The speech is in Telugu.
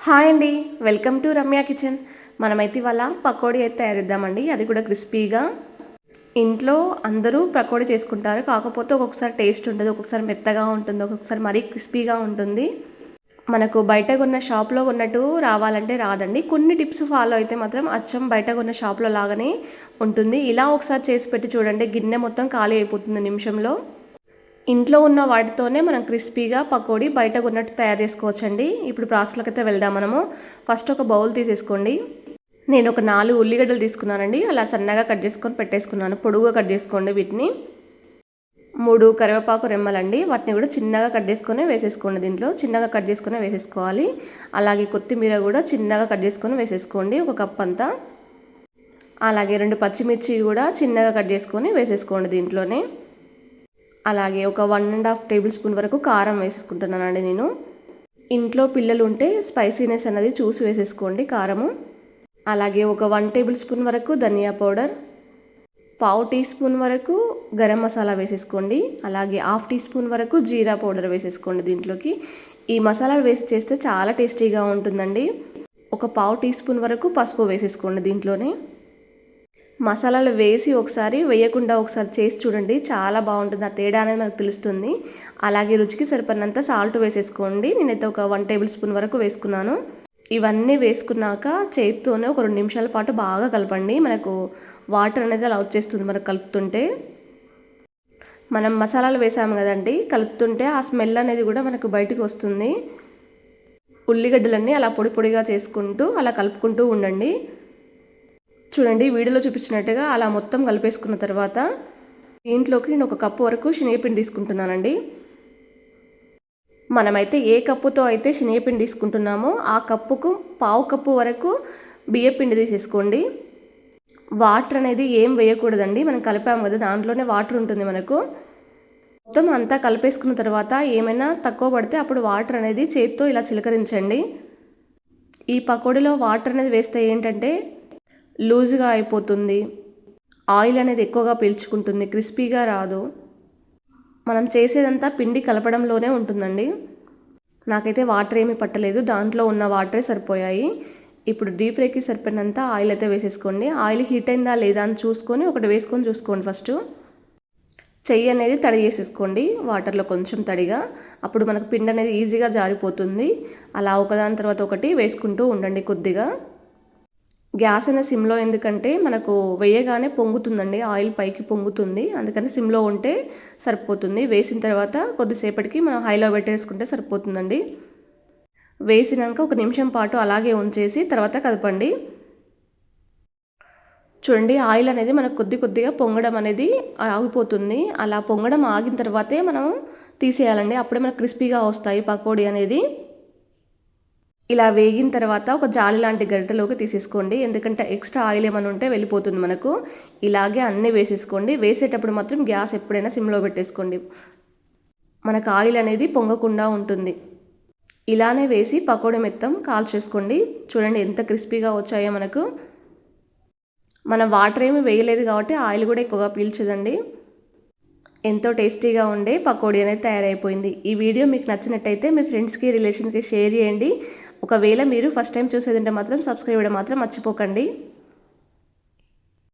హాయ్ అండి. Welcome to Ramya kitchen. మనమైతే ఇవాళ పకోడీ అయితే తయారిద్దామండి. అది కూడా క్రిస్పీగా. ఇంట్లో అందరూ పకోడీ చేసుకుంటారు. కాకపోతే ఒక్కొక్కసారి టేస్ట్ ఉంటుంది ఒక్కొక్కసారి మెత్తగా ఉంటుంది. ఒక్కొక్కసారి మరీ క్రిస్పీగా ఉంటుంది. మనకు బయట కొన్న షాప్లో ఉన్నట్టు రావాలంటే రాదండి. కొన్ని టిప్స్ ఫాలో అయితే మాత్రం అచ్చం బయట కొన్న షాప్లో లాగానే ఉంటుంది. ఇలా ఒకసారి చేసి పెట్టి చూడండి. గిన్నె మొత్తం ఖాళీ అయిపోతుంది నిమిషంలో. ఇంట్లో ఉన్న వాటితోనే మనం క్రిస్పీగా పకోడీ బయట ఉన్నట్టు తయారు చేసుకోవచ్చండి. ఇప్పుడు ప్రాసెస్లోకి అయితే వెళ్దాం మనము. ఫస్ట్ ఒక బౌల్ తీసేసుకోండి. నేను ఒక నాలుగు ఉల్లిగడ్డలు తీసుకున్నానండి. అలా సన్నగా కట్ చేసుకొని పెట్టేసుకున్నాను. పొడుగుగా కట్ చేసుకోండి వీటిని. మూడు కరివేపాకు రెమ్మలండి. వాటిని కూడా చిన్నగా కట్ చేసుకొని వేసేసుకోండి దీంట్లో. చిన్నగా కట్ చేసుకొని వేసేసుకోవాలి. అలాగే కొత్తిమీర కూడా చిన్నగా కట్ చేసుకొని వేసేసుకోండి. ఒక కప్ అంతా. అలాగే రెండు పచ్చిమిర్చి కూడా చిన్నగా కట్ చేసుకొని వేసేసుకోండి దీంట్లోనే. అలాగే ఒక one and half tablespoon వరకు కారం వేసేసుకుంటున్నానండి నేను. ఇంట్లో పిల్లలు ఉంటే స్పైసీనెస్ అనేది చూసి వేసేసుకోండి కారము. అలాగే ఒక వన్ టేబుల్ స్పూన్ వరకు ధనియా పౌడర్. పావు టీ స్పూన్ వరకు గరం మసాలా వేసేసుకోండి. అలాగే హాఫ్ టీ స్పూన్ వరకు జీరా పౌడర్ వేసేసుకోండి దీంట్లోకి. ఈ మసాలా వేసి చేస్తే చాలా టేస్టీగా ఉంటుందండి. ఒక పావు టీ స్పూన్ వరకు పసుపు వేసేసుకోండి దీంట్లోనే. మసాలాలు వేసి ఒకసారి వేయకుండా ఒకసారి చేసి చూడండి. చాలా బాగుంటుంది. ఆ తేడా అనేది మనకు తెలుస్తుంది. అలాగే రుచికి సరిపడినంత సాల్ట్ వేసేసుకోండి. నేనైతే ఒక వన్ టేబుల్ స్పూన్ వరకు వేసుకున్నాను. ఇవన్నీ వేసుకున్నాక చేతితోనే ఒక రెండు నిమిషాల పాటు బాగా కలపండి. మనకు వాటర్ అనేది అలా వచ్చేస్తుంది మనకు కలుపుతుంటే. మనం మసాలాలు వేసాము కదండి. కలుపుతుంటే ఆ స్మెల్ అనేది కూడా మనకు బయటకు వస్తుంది. ఉల్లిగడ్డలన్నీ అలా పొడి పొడిగా చేసుకుంటూ అలా కలుపుకుంటూ ఉండండి. చూడండి వీడియోలో చూపించినట్టుగా అలా మొత్తం కలిపేసుకున్న తర్వాత దీంట్లోకి నేను ఒక కప్పు వరకు శనగపిండి తీసుకుంటున్నానండి. మనమైతే ఏ కప్పుతో అయితే శనగపిండి తీసుకుంటున్నామో ఆ కప్పుకు పావు కప్పు వరకు బియ్యపిండి తీసేసుకోండి. వాటర్ అనేది ఏం వేయకూడదండి మనం కలిపాము కదా దాంట్లోనే వాటర్ ఉంటుంది మనకు. మొత్తం అంతా కలిపేసుకున్న తర్వాత ఏమైనా తక్కువ పడితే అప్పుడు వాటర్ అనేది చేతితో ఇలా చిలకరించండి. ఈ పకోడీలో వాటర్ అనేది వేస్తే ఏంటంటే లూజ్గా అయిపోతుంది. ఆయిల్ అనేది ఎక్కువగా పీల్చుకుంటుంది. క్రిస్పీగా రాదు. మనం చేసేదంతా పిండి కలపడంలోనే ఉంటుందండి. నాకైతే వాటర్ ఏమీ పట్టలేదు. దాంట్లో ఉన్న వాటరే సరిపోయాయి. ఇప్పుడు డీప్ ఫ్రైకి సరిపడినంత ఆయిల్ అయితే వేసేసుకోండి. ఆయిల్ హీట్ అయిందా లేదా అని చూసుకొని ఒకటి వేసుకొని చూసుకోండి ఫస్ట్. చెయ్యి అనేది తడి చేసేసుకోండి. వాటర్లో కొంచెం తడిగా. అప్పుడు మనకు పిండి అనేది ఈజీగా జారిపోతుంది. అలా ఒకదాని తర్వాత ఒకటి వేసుకుంటూ ఉండండి కొద్దిగా. గ్యాస్ అయినా సిమ్లో ఎందుకంటే మనకు వేయగానే పొంగుతుందండి ఆయిల్ పైకి పొంగుతుంది. అందుకని సిమ్లో ఉంటే సరిపోతుంది. వేసిన తర్వాత కొద్దిసేపటికి మనం హైలో పెట్టేసుకుంటే సరిపోతుందండి. వేసినాక ఒక నిమిషం పాటు అలాగే ఉంచేసి తర్వాత కదపండి. చూడండి ఆయిల్ అనేది మనకు కొద్ది కొద్దిగా పొంగడం అనేది ఆగిపోతుంది. అలా పొంగడం ఆగిన తర్వాతే మనం తీసేయాలండి. అప్పుడే మనకు క్రిస్పీగా వస్తాయి పకోడీ అనేది. ఇలా వేగిన తర్వాత ఒక జాలి లాంటి గరిటెలోకి తీసేసుకోండి. ఎందుకంటే ఎక్స్ట్రా ఆయిల్ ఏమైనా ఉంటే వెళ్ళిపోతుంది మనకు. ఇలాగే అన్నీ వేసేసుకోండి. వేసేటప్పుడు మాత్రం గ్యాస్ ఎప్పుడైనా సిమ్లో పెట్టేసుకోండి. మనకు ఆయిల్ అనేది పొంగకుండా ఉంటుంది. ఇలానే వేసి పకోడీ మెత్తం కాల్చేసుకోండి. చూడండి ఎంత క్రిస్పీగా వచ్చాయో మనకు. మనం వాటర్ ఏమి వేయలేదు కాబట్టి ఆయిల్ కూడా ఎక్కువగా పీల్చదండి. ఎంతో టేస్టీగా ఉండే పకోడీ అనేది తయారైపోయింది. ఈ వీడియో మీకు నచ్చినట్టయితే మీ ఫ్రెండ్స్కి రిలేషన్కి షేర్ చేయండి. ఒకవేళ మీరు ఫస్ట్ టైం చూసేదంటే మాత్రం సబ్స్క్రైబ్ చేయడం మాత్రం మర్చిపోకండి.